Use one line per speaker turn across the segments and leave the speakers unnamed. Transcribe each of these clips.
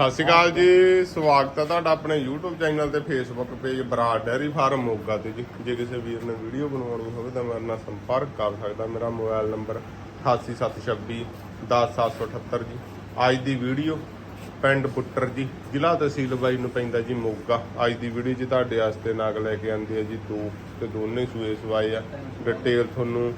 ਸਤਿ ਸ਼੍ਰੀ ਅਕਾਲ ਜੀ। ਸਵਾਗਤ ਹੈ ਤੁਹਾਡਾ ਆਪਣੇ YouTube ਚੈਨਲ ਤੇ Facebook page Brar dairy farm Moga ਤੇ ਜੀ। ਜੇ ਕਿਸੇ ਵੀਰ ਨੇ ਵੀਡੀਓ ਬਣਵਾਉਣੀ ਹੋਵੇ ਤਾਂ ਮੇਰੇ ਨਾਲ ਸੰਪਰਕ ਕਰ ਸਕਦਾ। ਮੇਰਾ ਮੋਬਾਈਲ ਨੰਬਰ 88726 10778 ਜੀ। ਅੱਜ ਦੀ ਵੀਡੀਓ ਪਿੰਡ ਪੁੱਟਰ ਜੀ। ਜ਼ਿਲ੍ਹਾ ਤਹਿਸੀਲ ਬਾਈ ਨੂੰ ਪੈਂਦਾ ਜੀ ਮੋਗਾ। ਅੱਜ ਦੀ ਵੀਡੀਓ 'ਚ ਤੁਹਾਡੇ ਵਾਸਤੇ ਨਾਗ ਲੈ ਕੇ ਆਂਦੀ ਹੈ ਜੀ। ਦੋ ਤੇ ਦੋਨੇ ਸੂਏ ਸਵਾਏ ਆ। ਡਿਟੇਲ ਤੁਹਾਨੂੰ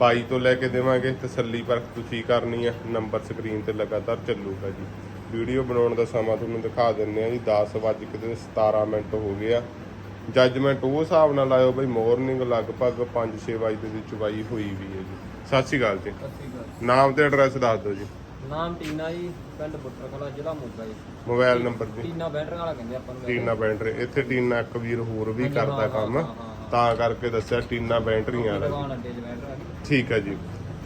ਬਾਈ ਤੋਂ ਲੈ ਕੇ ਦੇਵਾਂਗੇ। ਤਸੱਲੀ ਪਰ ਤੁਸੀਂ ਕਰਨੀ ਹੈ ਨੰਬਰ ਸਕਰੀਨ ਤੇ ਲਗਾਤਾਰ ਚੱਲੂਗਾ ਜੀ। ਵੀਡੀਓ ਬਣਾਉਣ ਦਾ ਸਮਾਂ ਤੁਹਾਨੂੰ ਦਿਖਾ ਦਿੰਨੇ ਆ ਜੀ 10 ਵੱਜ ਕੇ ਤੇ 17 ਮਿੰਟ ਹੋ ਗਏ ਆ। ਜੱਜਮੈਂਟ ਉਹ ਹਿਸਾਬ ਨਾਲ ਲਾਇਓ ਬਈ ਮਾਰਨਿੰਗ ਲਗਭਗ 5-6 ਵਜੇ ਦੀ ਚੁਬਾਈ ਹੋਈ ਵੀ ਹੈ ਜੀ। ਸਤਿ ਸ਼੍ਰੀ ਅਕਾਲ ਜੀ। ਨਾਮ ਤੇ ਐਡਰੈਸ ਦੱਸ ਦਿਓ ਜੀ।
ਨਾਮ ਟੀਨਾ ਜੀ ਪਿੰਡ ਬੁੱਟਰ ਕਲਾ ਜ਼ਿਲ੍ਹਾ ਮੋਗਾ ਜੀ।
ਮੋਬਾਈਲ ਨੰਬਰ ਜੀ।
ਟੀਨਾ ਬੈਟਰ ਵਾਲਾ ਕਹਿੰਦੇ ਆਪਾਂ ਨੂੰ।
ਟੀਨਾ ਬੈਂਟਰੀ ਇੱਥੇ ਟੀਨਾ ਇੱਕ ਵੀਰ ਹੋਰ ਵੀ ਕਰਦਾ ਕੰਮ। ਤਾਂ ਕਰਕੇ ਦੱਸਿਆ ਟੀਨਾ ਬੈਂਟਰੀਆਂ ਵਾਲਾ। ਠੀਕ ਹੈ ਜੀ।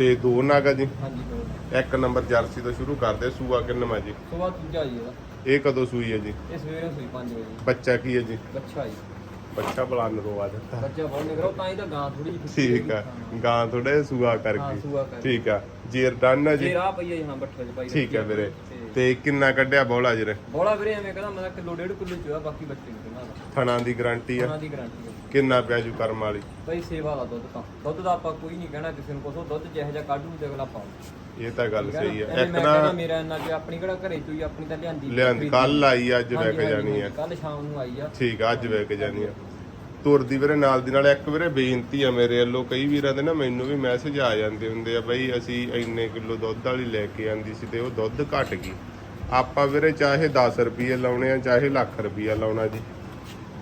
ਤੇ ਦੋ ਨਾਗਾ ਜੀ।
ਹਾਂਜੀ ਦੋ
ਇੱਕ ਨੰਬਰ ਜਰਸੀ ਤੋਂ ਸ਼ੁਰੂ ਕਰਦੇ ਸੂਆ ਕਿੰਨਵਾ ਜੀ?
ਸਵੇਰ ਦੂਜਾ ਜੀ ਇਹਦਾ
ਇਹ ਕਦੋਂ ਸੂਈ ਹੈ ਜੀ?
ਇਹ ਸਵੇਰੇ ਸੂਈ 5 ਵਜੇ
ਬੱਚਾ ਕੀ ਹੈ ਜੀ?
ਬੱਚਾ ਜੀ।
ਬੱਚਾ ਬਲਾਨ ਰੋਵਾ ਦਿੱਤਾ।
ਬੱਚਾ ਬਹੁਤ ਨਿਕਲੋ ਤਾਂ ਹੀ ਤਾਂ ਗਾਂ ਥੋੜੀ ਜਿਹੀ
ਠੀਕ ਆ। ਗਾਂ ਥੋੜੇ ਸੂਆ
ਹਾਂ
ਕਰਕੇ। ਠੀਕ ਆ। ਜੇਰ ਡਨ ਹੈ ਜੀ?
ਜੇ ਰਾਹ ਪਈ ਆ ਜੀ ਹਾਂ ਬੱਠੇ 'ਚ ਪਾਈ
ਠੀਕ ਹੈ
ਰੱਖੀ ਆ।
ਵੀਰੇ।
ਤੇ
ਤੇ ਕਿੰਨਾ ਕੱਢਿਆ ਬੋਲਾ ਜੀ
ਬੋਲਾ ਵੀਰੇ ਐਵੇਂ ਕਹਿੰਦਾ ਮੈਂ ਕਿਲੋ ਡੇਢ ਕਿਲੋ ਬਾਕੀ ਬੱਚੇ ਨੂੰ
ਥਣਾ ਦੀ ਗਾਰੰਟੀ ਆ।
ਉਹਨਾਂ ਦੀ ਗਾਰੰਟੀ
ਕਿੰਨਾ ਪਿਆ ਜੂ ਕਰਮ ਵਾਲੀ?
ਬਈ ਸੇਵਾ ਦਾ ਦੁੱਧ ਤਾਂ। ਦੁੱਧ ਦਾ ਆਪਾਂ ਕੋਈ ਨਹੀਂ ਕਹਿਣਾ ਕਿਸੇ ਨੂੰ ਕੋਸੋ ਦੁੱਧ ਜਿਹੋ ਜਿਹਾ ਕਾਢੂ ਤੇ ਅਗਲਾ ਪਾਉ।
ਇਹ ਤਾਂ ਗੱਲ ਸਹੀ ਆ
ਐਵੇਂ
ਇੱਕ ਨਾ
ਮੇਰਾ ਇੰਨਾ ਕਿ ਆਪਣੀ ਕਿਹੜਾ ਘਰੇ ਚੋਈ ਆਪਣੀ ਤਾਂ ਲਿਆਂਦੀ।
ਲਿਆਂਦੀ। ਕੱਲ ਆਈ ਅੱਜ ਵਿਕ ਜਾਣੀ ਆ।
ਕੱਲ ਸ਼ਾਮ ਨੂੰ ਆਈ ਆ।
ਠੀਕ ਆ ਅੱਜ ਵਿਕ ਜਾਣੀ ਆ। ਤੁਰਦੀ ਵੀਰੇ ਨਾਲ ਦੀ ਨਾਲ ਇੱਕ ਵੀਰੇ ਬੇਨਤੀ ਆ ਮੇਰੇ ਵੱਲੋਂ। ਕਈ ਵੀਰਾਂ ਦੇ ਨਾ ਮੈਨੂੰ ਵੀ ਮੈਸੇਜ ਆ ਜਾਂਦੇ ਹੁੰਦੇ ਆ ਬਈ ਅਸੀਂ ਇੰਨੇ ਕਿਲੋ ਦੁੱਧ ਵਾਲੀ ਲੈ ਕੇ ਆਂਦੀ ਸੀ ਤੇ ਉਹ ਦੁੱਧ ਘਟ ਗਈ। ਆਪਾਂ ਵੀਰੇ ਚਾਹੇ 10 ਰੁਪਏ ਲਾਉਣੇ ਆ ਚਾਹੇ ਲੱਖ ਰੁਪਏ ਲਾਉਣਾ ਜੀ।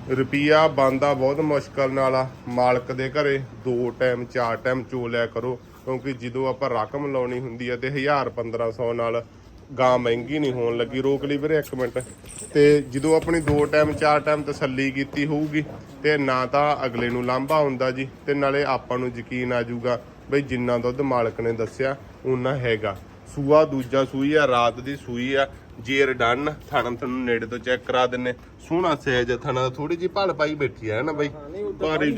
ਰੁਪਈਆ ਬੰਦਾ ਬਹੁਤ ਮੁਸ਼ਕਲ ਨਾਲ ਆ। ਮਾਲਕ ਦੇ ਘਰੇ ਦੋ ਟਾਈਮ ਚਾਰ ਟਾਈਮ ਚੋ ਲਿਆ ਕਰੋ, ਕਿਉਂਕਿ ਜਦੋਂ ਆਪਾਂ ਰਕਮ ਲਾਉਣੀ ਹੁੰਦੀ ਆ ਤੇ 1000 1500 ਨਾਲ ਗਾਂ ਮਹਿੰਗੀ ਨਹੀਂ ਹੋਣ ਲੱਗੀ। ਰੋਕ ਲਈ ਵੀਰੇ ਇੱਕ ਮਿੰਟ। ਤੇ ਜਦੋਂ ਆਪਣੀ ਦੋ ਟਾਈਮ ਚਾਰ ਟਾਈਮ ਤਸੱਲੀ ਕੀਤੀ ਹੋਊਗੀ, ਤੇ ਨਾ ਤਾਂ ਅਗਲੇ ਨੂੰ ਲਾਂਭਾ ਹੁੰਦਾ ਜੀ, ਤੇ ਨਾਲੇ ਆਪਾਂ ਨੂੰ ਯਕੀਨ ਆ ਜਾਊਗਾ ਬਈ ਜਿੰਨਾ ਦੁੱਧ ਮਾਲਕ ਨੇ ਦੱਸਿਆ ਉਨਾ ਹੈਗਾ। ਸੂਆ ਦੂਜਾ ਸੂਈ ਆ ਰਾਤ ਦੀ ਸੂਈ ਆ। ਜੇਰ ਡਨ ਥਣ ਤੁਹਾਨੂੰ ਨੇੜੇ ਤੋਂ ਚੈੱਕ ਕਰਾ ਦਿੰਨੇ। ਸੋਹਣਾ ਸਹਿਜ ਥਣਾ ਥੋੜੀ ਜੀ ਭਲ ਪਾਈ ਬੈਠੀ ਆ ਨਾ ਬਾਈ? ਭਾਰੀ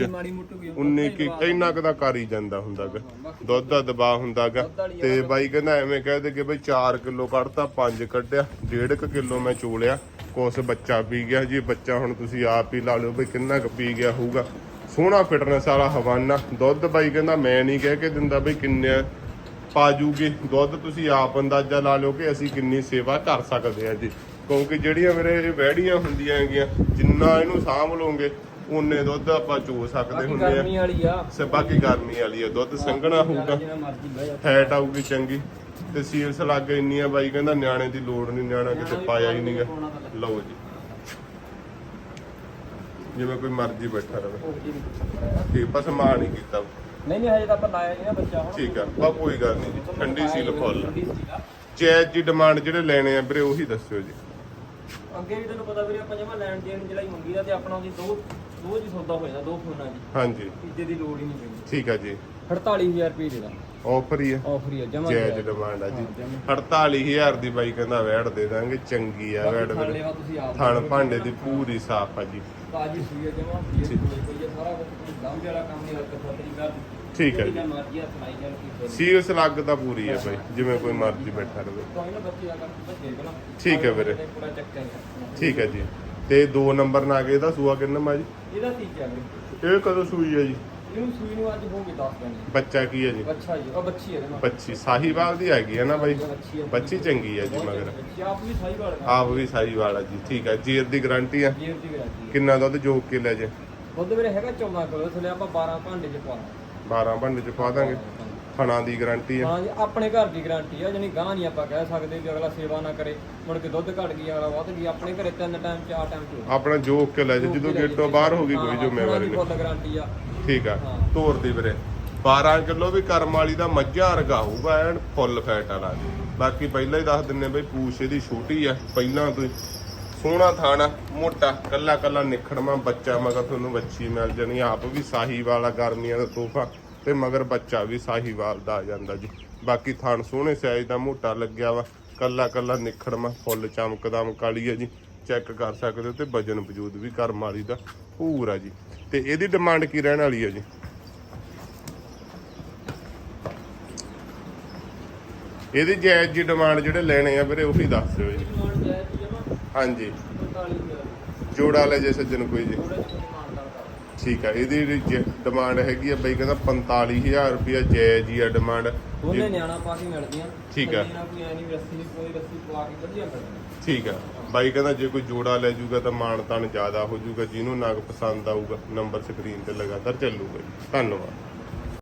ਉਨੀ ਕੀ ਇੰਨਾ ਕੁ ਦਾ ਕਰ ਹੀ ਜਾਂਦਾ ਹੁੰਦਾਗਾ। ਦੁੱਧ ਦਾ ਦਬਾਅ ਹੁੰਦਾਗਾ। ਤੇ ਬਾਈ ਕਹਿੰਦਾ ਐਵੇਂ ਕਹਿ ਦੇ ਕਿ ਬਈ 4 ਕਿਲੋ ਕੱਢਤਾ 5 ਕੱਢਿਆ 1.5 ਕਿਲੋ ਮੈਂ ਚੋਲਿਆ। ਕੁਛ ਬੱਚਾ ਪੀ ਗਿਆ ਜੀ ਬੱਚਾ ਹੁਣ ਤੁਸੀਂ ਆਪ ਹੀ ਲਾ ਲਿਓ ਬਈ ਕਿੰਨਾ ਕੁ ਪੀ ਗਿਆ ਹੋਊਗਾ। ਸੋਹਣਾ ਫਿਟਨੈਸ ਵਾਲਾ ਹਵਾਨਾ। ਦੁੱਧ ਬਾਈ ਕਹਿੰਦਾ ਮੈਂ ਨਹੀਂ ਕਹਿ ਕੇ ਦਿੰਦਾ ਬਈ ਕਿੰਨੇ ਪਾ ਜੂਗੇ। ਦੁੱਧ ਤੁਸੀਂ ਆਪ ਅੰਦਾਜ਼ਾ ਲਾ ਲਿਓ ਕਿ ਅਸੀਂ ਕਿੰਨੀ ਸੇਵਾ ਕਰ ਸਕਦੇ ਆ ਜੀ। ਕਿਉਂਕਿ ਜਿਹੜੀਆਂ ਮੇਰੇ ਇਹ ਵਹਿੜੀਆਂ ਹੁੰਦੀਆਂ ਹੈਗੀਆਂ ਜਿੰਨਾ ਇਹਨੂੰ ਸਾਂਭ ਲਓਗੇ ਉਨੇ ਦੁੱਧ ਆਪਾਂ ਚੋ ਸਕਦੇ ਹੁੰਦੇ ਆ
ਗਰਮੀ ਵਾਲੀ ਆ।
ਸੇ ਬਾਕੀ ਗਰਮੀ ਵਾਲੀ ਆ। ਦੁੱਧ ਸੰਘਣਾ ਹੋਊਗਾ। ਫੈਟ ਆਊਗੀ ਚੰਗੀ। ਤੇ ਸੀਲਸ ਲੱਗ ਇੰਨੀ ਆ ਬਾਈ ਕਹਿੰਦਾ ਨਿਆਣੇ ਦੀ ਲੋੜ ਨਹੀਂ ਨਿਆਣਾ ਕਿਤੇ ਪਾਇਆ ਹੀ ਨਹੀਂਗਾ ਲਓ ਜੀ। ਜਿਵੇਂ ਕੋਈ ਮਰਜ਼ੀ ਬੈਠਾ ਰਵੇ। ਠੀਕ ਬਸ ਮਾਂ ਨਹੀਂ ਕੀਤਾ।
ਨਹੀਂ ਨਹੀਂ ਹਜੇ ਤਾਂ ਆਪਾਂ ਲਾਇਆ ਨਹੀਂ ਨਾ ਬੱਚਾ ਹੁਣ।
ਠੀਕ ਆ ਬਾ ਕੋਈ ਗੱਲ ਨਹੀਂ ਜੀ ਠੰਡੀ ਸੀਲ ਫੁੱਲ।
ਠੰਡੀ ਆ।
ਜੈਜ ਦੀ ਡਿਮਾਂਡ ਜਿਹੜੇ ਲੈਣੇ ਆ ਵੀਰੇ ਉਹੀ ਦੱਸਿਓ ਜੀ।
ਅੱਗੇ ਵੀ ਤੈਨੂੰ ਪਤਾ ਵੀਰੇ ਆਪਾਂ ਜਮਾ ਲੈਣ ਦੇਣ ਜਿਹੜਾ ਹੀ ਮੰਗੀ ਦਾ ਤੇ ਆਪਣਾ ਉਹਦੀ ਦੋ ਦੋ ਜੀ ਸੌਦਾ ਹੋ ਜਾਂਦਾ ਦੋ ਫੋਨਾਂ ਜੀ
ਹਾਂਜੀ।
ਤੀਜੇ ਦੀ ਲੋੜ ਹੀ ਨਹੀਂ ਪੈਂਦੀ।
ਠੀਕ ਆ ਜੀ।
48000 ਰੁਪਏ ਦੇ ਦਾ
ਆਫਰ ਹੀ ਆ।
ਆਫਰ ਹੀ ਆ ਜਮਾ
ਜੈਜ ਡਿਮਾਂਡ ਆ। ਜੀ 48000 ਦੀ ਬਾਈ ਕਹਿੰਦਾ ਵੈੜ ਦੇ ਦਾਂਗੇ ਚੰਗੀ ਆ ਵੈੜ ਵੀਰੇ
ਲੈਵਾ ਤੁਸੀਂ ਆਪ
ਥਣ ਭਾਂਡੇ ਦੀ ਪੂਰੀ ਸਾਫ਼ ਆ ਜੀ।
ਤਾਜੀ ਸੂਈ ਆ ਜਮਾ ਇਹ ਕੋਈ ਸਾਰਾ ਕੁਝ ਦਮ ਵਾਲਾ ਕੰਮ ਨਹੀਂ ਹਰਕਤ ਫਤਰੀ ਕਰ
ਠੀਕ ਹੈ ਜੀ।
ਜਿੰਨਾ ਮਰਜ਼ੀ ਹੱਥ ਲਾਈ ਜਾਣ ਕੀ
ਸੀਰੀਅਸ ਲੱਗ ਤਾਂ ਪੂਰੀ ਆ ਬਾਈ ਜਿਵੇਂ ਕੋਈ ਮਰਜ਼ੀ ਬੈਠਾ ਰਵੇ।
ਕੋਈ ਨਾ ਬੱਚੇ ਦਾ ਕੰਮ ਤਾਂ ਦੇਖ ਲਾ।
ਠੀਕ ਹੈ ਵੀਰੇ।
ਪੂਰਾ ਚੱਕਰ ਹੈ
ਠੀਕ ਹੈ ਜੀ। ਤੇ ਦੋ ਨੰਬਰ ਨਾ ਗਏ ਦਾ ਸੂਆ ਕਿੰਨਾ ਮਾ ਜੀ?
ਇਹਦਾ ਤੀਜਾ
ਇਹ ਕਦੋਂ ਸੂਈ ਹੈ ਜੀ?
ਇਹਨੂੰ ਸੂਈ ਨੂੰ ਅੱਜ ਹੋ ਗਏ 10 ਦਿਨ।
ਬੱਚਾ ਕੀ ਹੈ ਜੀ?
ਬੱਚਾ ਜੀ ਉਹ ਬੱਚੀ ਹੈ
ਬੱਚੀ ਸਾਹੀਵਾਲ ਦੀ ਹੈਗੀ ਹੈ ਨਾ ਬਾਈ?
ਬੱਚੀ ਹੈ
ਚੰਗੀ ਹੈ ਜੀ ਮਗਰ।
ਆਪ ਵੀ ਸਾਈ ਵਾਲਾ
ਆਪ ਵੀ ਸਾਹੀਵਾਲ ਜੀ ਠੀਕ ਹੈ। ਜੀਰ ਦੀ ਗਾਰੰਟੀ ਆ
ਜੀਰ ਦੀ ਗਾਰੰਟੀ ਹੈ।
ਕਿੰਨਾ ਦੁੱਧ ਜੋਕ ਕੇ ਲੈ ਜੇ?
ਦੁੱਧ ਵੀਰੇ ਹੈਗਾ 14 ਕਿਲੋ ਥਲੇ ਆਪਾਂ 12 ਭਾਂਡੇ ਚ ਪਾਉਣਾ
12 ਭਾਂਡੇ ਚ ਪਾ ਦਾਂਗੇ। ਫਣਾ ਦੀ ਗਾਰੰਟੀ ਆ
ਹਾਂ ਜੀ ਆਪਣੇ ਘਰ ਦੀ ਗਾਰੰਟੀ ਆ ਜਾਨੀ ਗਾਂ ਨਹੀਂ ਆਪਾਂ ਕਹਿ ਸਕਦੇ ਵੀ ਅਗਲਾ ਸੇਵਾ ਨਾ ਕਰੇ। ਮੁੜ ਕੇ ਦੁੱਧ ਘਟ ਗਈ ਅਗਲਾ ਵੱਧ ਗਈ ਆਪਣੇ ਘਰੇ ਤਿੰਨ ਟਾਈਮ ਚਾਰ ਟਾਈਮ
ਆਪਣਾ ਜੋਕ ਕੇ ਲੈ ਜੇ ਜਦੋਂ ਗੇਟੋਂ ਬਾਹਰ ਹੋ ਗਈ ਕੋਈ ਜ਼ਿੰਮੇਵਾਰੀ ਨਹੀਂ।
ਗਾਰੰਟੀ ਆ।
ਠੀਕ ਆ
ਹਾਂ।
ਤੋਰ ਦੀ ਵੀਰੇ। 12 ਕਿਲੋ ਵੀ ਕਰਮ ਵਾਲੀ ਦਾ ਮੱਝਾ ਵਰਗਾ ਹੋਊਗਾ, ਐਨ ਫੁੱਲ ਫੈਟ ਵਾਲਾ ਬਾਕੀ ਪਹਿਲਾਂ ਹੀ ਦੱਸ ਦਿੰਨੇ ਬਈ ਪੂਛ ਇਹਦੀ ਛੋਟੀ ਆ, ਪਹਿਲਾਂ ਤੋਂ ਹੀ ਸੋਹਣਾ ਥਾਣਾ, ਮੋਟਾ, ਕੱਲਾ ਕੱਲਾ ਨਿਖੜਵਾ ਬੱਚਾ, ਮਗਰ ਤੁਹਾਨੂੰ ਬੱਚੀ ਮਿਲ ਜਾਣੀ, ਆਪ ਵੀ ਸਾਹੀਵਾਲ ਆ, ਗਰਮੀਆਂ ਦਾ ਤੋਹਫਾ, ਤੇ ਮਗਰ ਬੱਚਾ ਵੀ ਸਾਹੀਵਾਲ ਦਾ ਆ ਜਾਂਦਾ ਜੀ। ਬਾਕੀ ਥਾਣ ਸੋਹਣੇ ਸਾਈਜ਼ ਦਾ, ਮੋਟਾ ਲੱਗਿਆ ਵਾ, ਕੱਲਾ ਕੱਲਾ ਨਿਖੜਵਾ, ਫੁੱਲ ਚਮਕਦਮ ਕਾਲੀ ਆ ਜੀ। ਚੈੱਕ ਕਰ ਸਕਦੇ ਹੋ ਤੇ ਵਜਨ ਵਜੂਦ ਵੀ ਕਰਮ ਵਾਲੀ ਦਾ ਪੂਰਾ ਜੀ। ਤੇ ਇਹਦੀ ਡਿਮਾਂਡ ਕੀ ਰਹਿਣ ਵਾਲੀ ਹੈ ਜੀ? ਇਹਦੀ ਜਾਇਜ਼ ਜੀ ਡਿਮਾਂਡ ਜਿਹੜੇ ਲੈਣੇ ਆ ਵੀਰੇ, ਉਹੀ ਦੱਸ ਦਿਓ ਜੀ। ਹਾਂਜੀ। ਜੋੜਾ ਲੈ ਜੇ ਸੱਜਣ ਕੋਈ ਜੀ। ਠੀਕ ਆ, ਇਹਦੀ ਡਿਮਾਂਡ ਹੈਗੀ ਆ ਬਈ ਕਹਿੰਦਾ 45000 ਰੁਪਿਆ ਜਾਇਜ਼ ਹੀ ਆ ਡਿਮਾਂਡ
ਦੋਨੇ ਨਿਆਣਾ ਪਾ ਕੇ ਮਿਲਦੀਆਂ।
ਠੀਕ ਆ।
ਕੋਈ ਐ ਨਹੀਂ ਰੱਸੀ ਨਹੀਂ ਕੋਈ ਰੱਸੀ ਪਵਾ ਕੇ ਵਧੀਆ ਮਿਲਦੀਆਂ
ਠੀਕ ਆ। ਬਾਈ ਕਹਿੰਦਾ ਜੇ ਕੋਈ ਜੋੜਾ ਲੈ ਜੂਗਾ ਤਾਂ ਮਾਣ ਤਾਣ ਜ਼ਿਆਦਾ ਹੋ ਜੂਗਾ ਜਿਹਨੂੰ ਨਗ ਪਸੰਦ ਆਊਗਾ ਨੰਬਰ ਸਕਰੀਨ ਤੇ ਲਗਾਤਾਰ ਚੱਲੂਗਾ। ਧੰਨਵਾਦ।